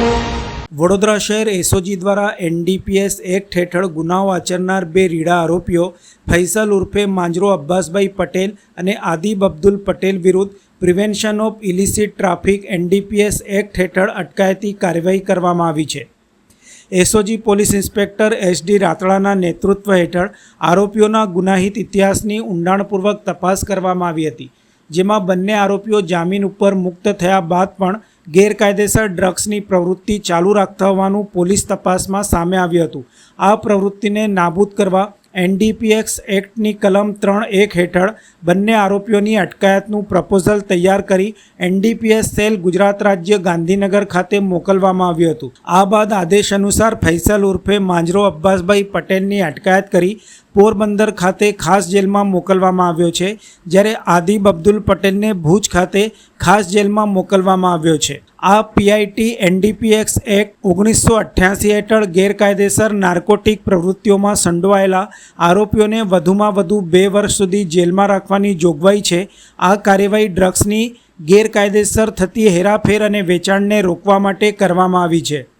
વડોદરા શહેર એસઓજી દ્વારા NDPS act હેઠળ ગુનાઓ આચરનાર બે રીડા આરોપીઓ ફૈસલ ઉર્ફે માંજરો અબ્બાસભાઈ પટેલ અને આદિબ અબ્દુલ પટેલ વિરુદ્ધ prevention of illicit traffic NDPS act હેઠળ અટકાયતી કાર્યવાહી કરવામાં આવી છે. SOG police inspector S D રાતડાના નેતૃત્વ હેઠળ આરોપીઓના ગુનાહિત ઇતિહાસની ઊંડાણપૂર્વક તપાસ કરવામાં આવી હતી, જેમાં બંને આરોપીઓ જામીન ઉપર મુક્ત થયા બાદ પણ ગેરકાયદેસર ડ્રગ્સની પ્રવૃત્તિ ચાલુ રાખતા હોવાનું પોલીસ તપાસમાં સામે આવ્યું હતું. આ પ્રવૃત્તિને નાબૂદ કરવા એનડીપીએક્સ એક્ટની કલમ ત્રણ એક હેઠળ બંને આરોપીઓની અટકાયતનું પ્રપોઝલ તૈયાર કરી એનડીપીએસ સેલ ગુજરાત રાજ્ય ગાંધીનગર ખાતે મોકલવામાં આવ્યું હતું. આ બાદ આદેશ અનુસાર ફૈસલ ઉર્ફે માંજરો અબ્બાસભાઈ પટેલની અટકાયત કરી પોરબંદર ખાતે ખાસ જેલમાં મોકલવામાં આવ્યો છે, જ્યારે આદિબ અબ્દુલ પટેલને ભુજ ખાતે ખાસ જેલમાં મોકલવામાં આવ્યો છે. આ પીઆઈટી એનડીપીએક્સ એક્ટ ઓગણીસો અઠ્યાસી હેઠળ ગેરકાયદેસર નાર્કોટિક પ્રવૃત્તિઓમાં સંડોવાયેલા આરોપીઓને વધુમાં વધુ બે વર્ષ સુધી જેલમાં રાખવાની જોગવાઈ છે. આ કાર્યવાહી ડ્રગ્સની ગેરકાયદેસર થતી હેરાફેર અને વેચાણને રોકવા માટે કરવામાં આવી છે.